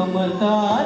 Kamta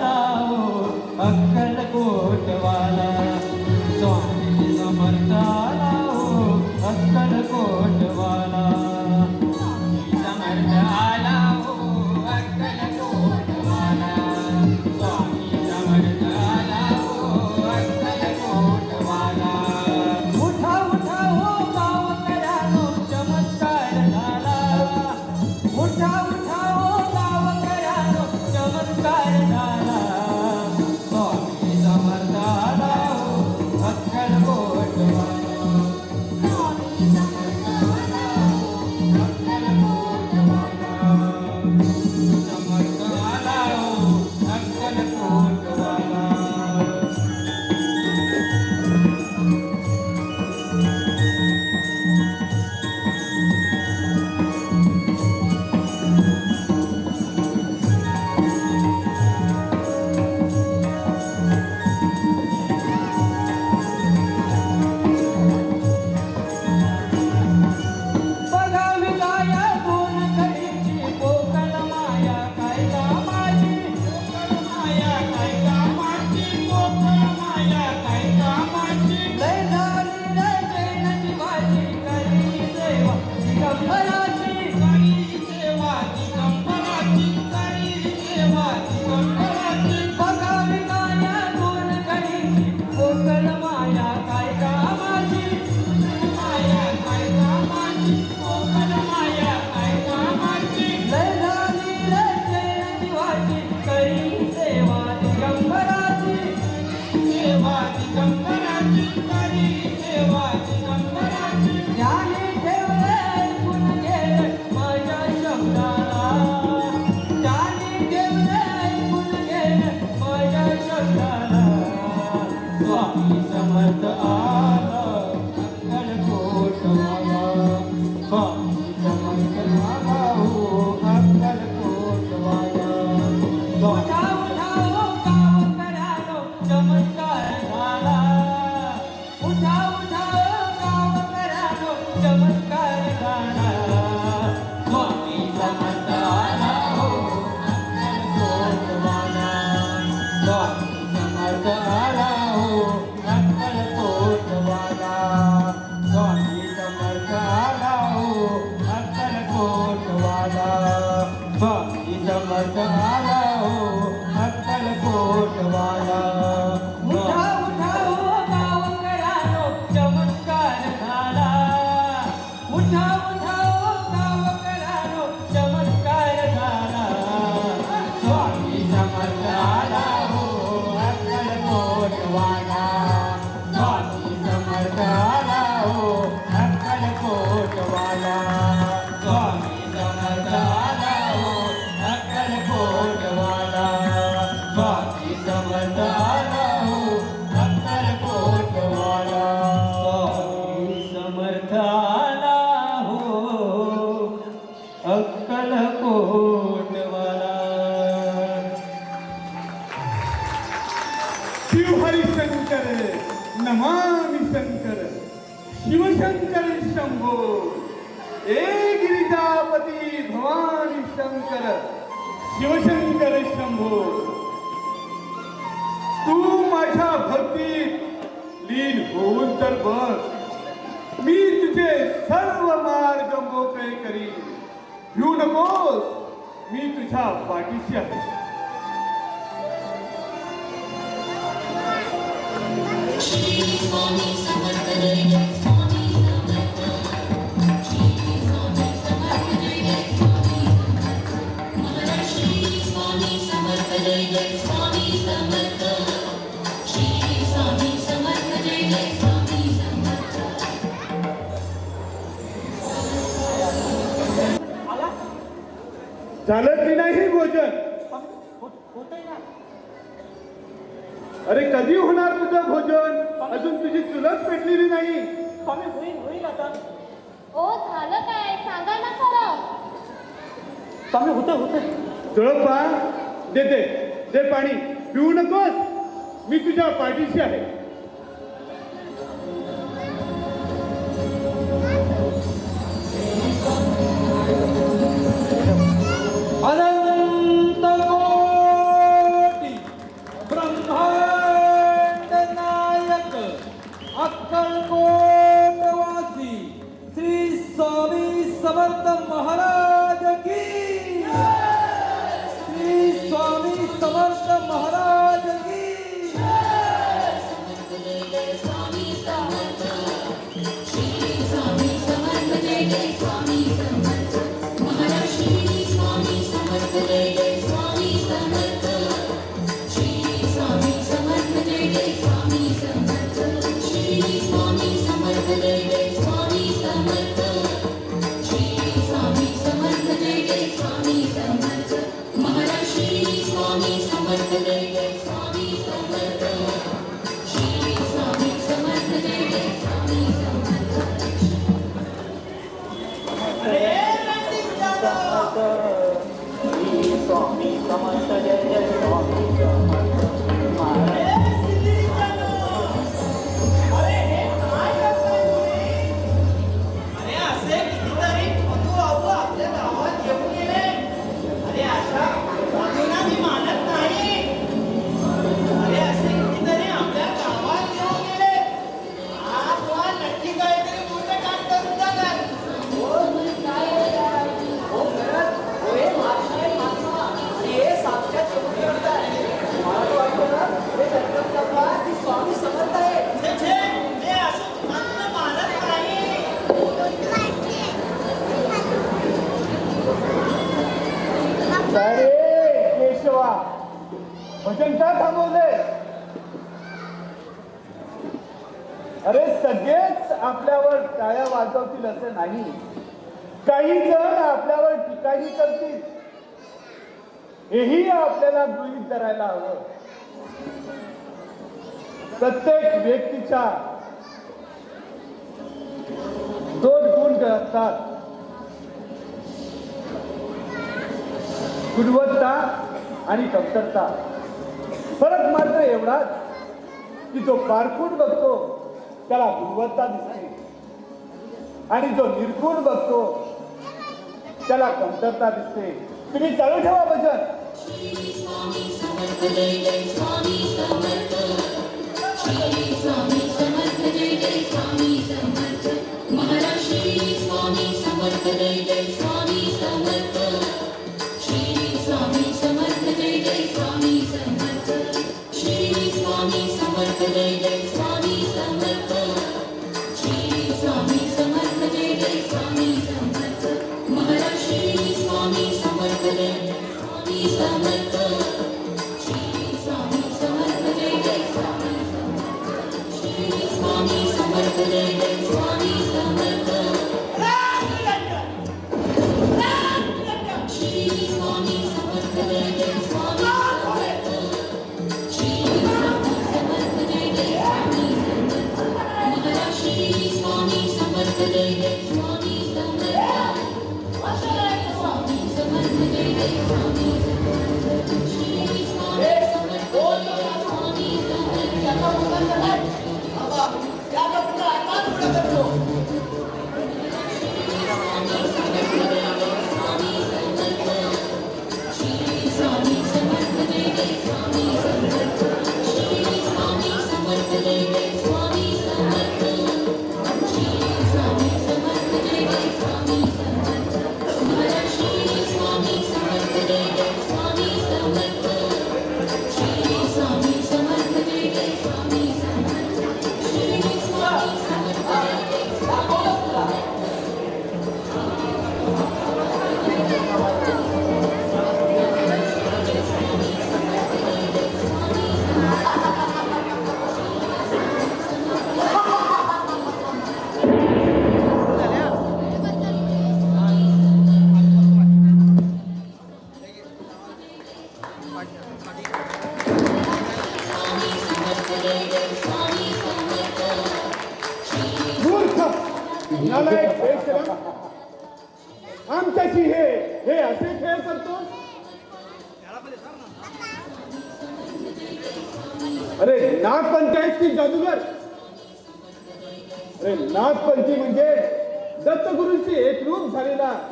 and why not? Shivshankar Shambho. ए गिरिजापती भवानी शंकर. शिवशंकर शंभो. तू माझ्या भक्तीत लीन होऊन तर बस. मी तुझे सर्व मार्ग मोकळे करी घेऊ नकोस. मी तुझ्या पाठीशी आहे. Thank you. झालं की नाही भोजन। अरे कधी होणार तुझं भोजन? अजून तुझी चुलत पेटलेली नाही. ओ झालं काय? सांगा ना खरं. स्वामी होत होत. झोळपा दे. दे पाणी. पिऊ नकोस. मी तुझ्या पाठीशी आहे. Thank you. अरे सगळेच आपल्यावर टाळ्या वाजवतील असं नाही. काही जण आपल्यावर टीकाही करतील. हेही आपल्याला गृहित करायला हवं. प्रत्येक व्यक्तीच्या दोन गुण असतात गुणवत्ता आणि कमतरता. फरक मात्र एवढाच की जो पारखून बघतो. त्याला गुणवत्ता दिसते. आणि जो निर्गुण बघतो त्याला कमतरता दिसते. तुम्ही चालू ठेवा भजन. Thank you.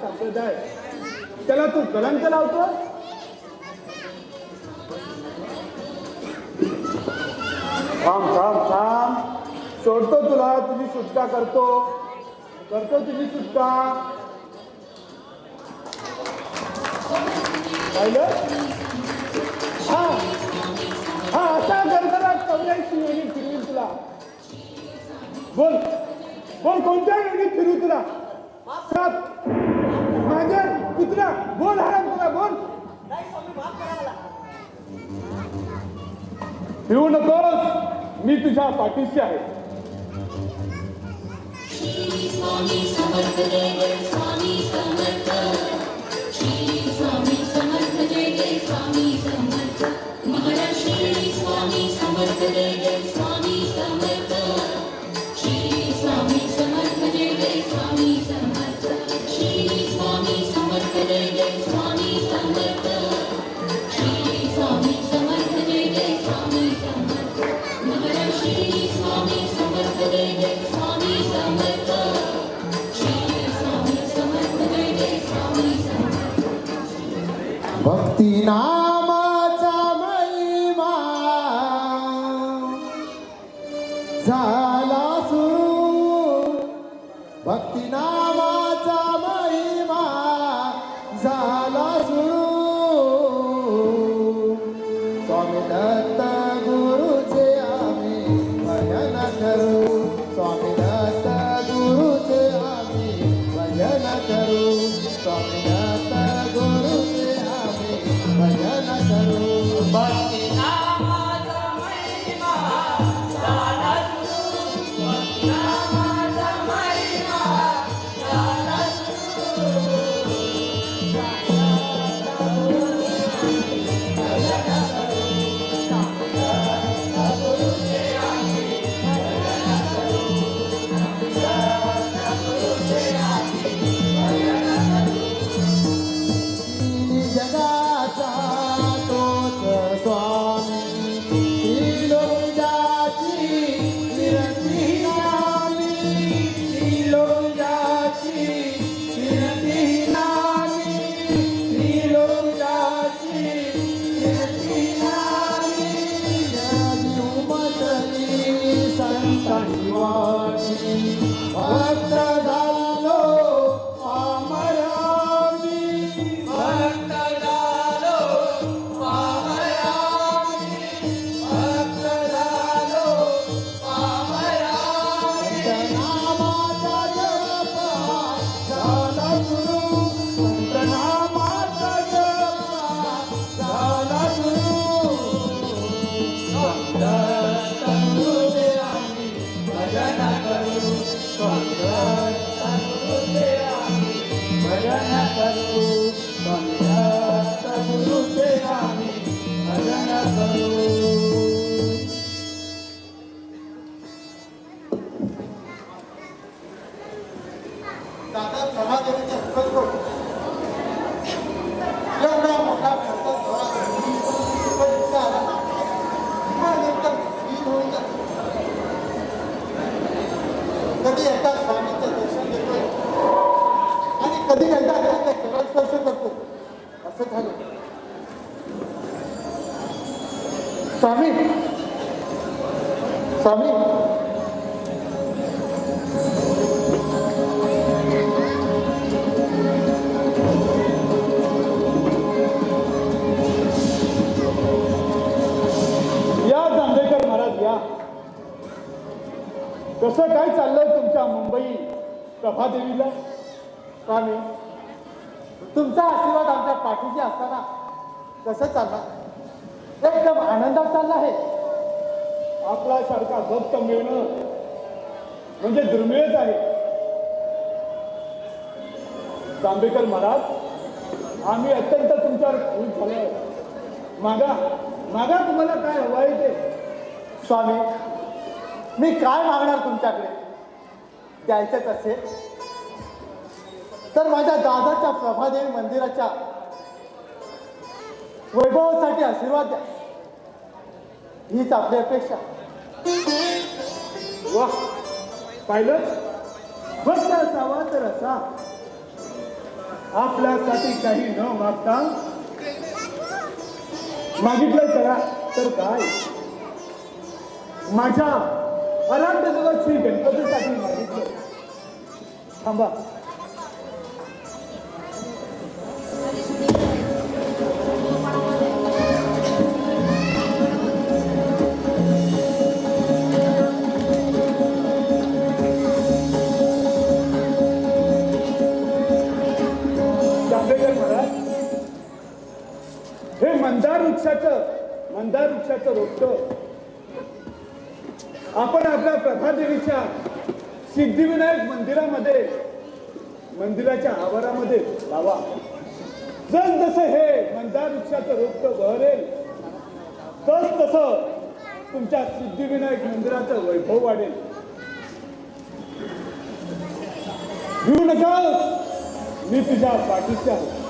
संप्रदाय त्याला तू कलंक लावतो थांब थांब थांब. सोडतो तुला तुझी सुटका करतो. करतो तुझी सुटका. पाहिलं? हा. हा असा गरगरात चौऱ्याऐंशी वेळी फिरवील तुला. बोल. बोल कोणत्या वेळी फिरू तुला? सात. कुत्रा बोल हराम तुला बोल. नाही स्वामी माफ करा मला फिरू नकोस. मी तुझ्या पाठीशी आहे. स्वामी समर्थ जय जय स्वामी समर्थ श्री स्वामी समर्थ जय जय स्वामी समर्थ. महाराज श्री स्वामी स्वामी. स्वामी. या जांभेकर महाराज या. कसं काय चाललंय तुमच्या मुंबई प्रभादेवीला? स्वामी तुमचा आशीर्वाद आमच्या पाठीशी असताना कसं चालणार आनंदात चालला आहे. आपल्यासारखा भक्त मिळणं म्हणजे दुर्मिळच आहे. जांभेकर महाराज आम्ही अत्यंत तुमच्यावर खुश झालोय मागा मागा तुम्हाला काय हवं आहे ते? स्वामी मी काय मागणार तुमच्याकडे? द्यायचंच असेल. तर माझ्या दादाच्या प्रभादेवी मंदिराच्या वैभवासाठी आशीर्वाद द्या. हीच आपली अपेक्षा. वा. पाहिलं? फक्त असावा तर असा. आपल्यासाठी काही न मागता. मागितलं करा तर काय? माझ्या अनंत जगत श्री गणपतीसाठी मागितलं थांबा. मंदार वृक्षाचं आपण आपल्या प्रभादेवीच्या सिद्धिविनायक मंदिरामध्ये मंदिराच्या आवारामध्ये लावा. जस जसं हे मंदार वृक्षाचं रोपट बहरेल तस तसं तुमच्या सिद्धिविनायक मंदिराचं वैभव वाढेल. घेऊ नका मी तुझ्या पाठीशी आहे.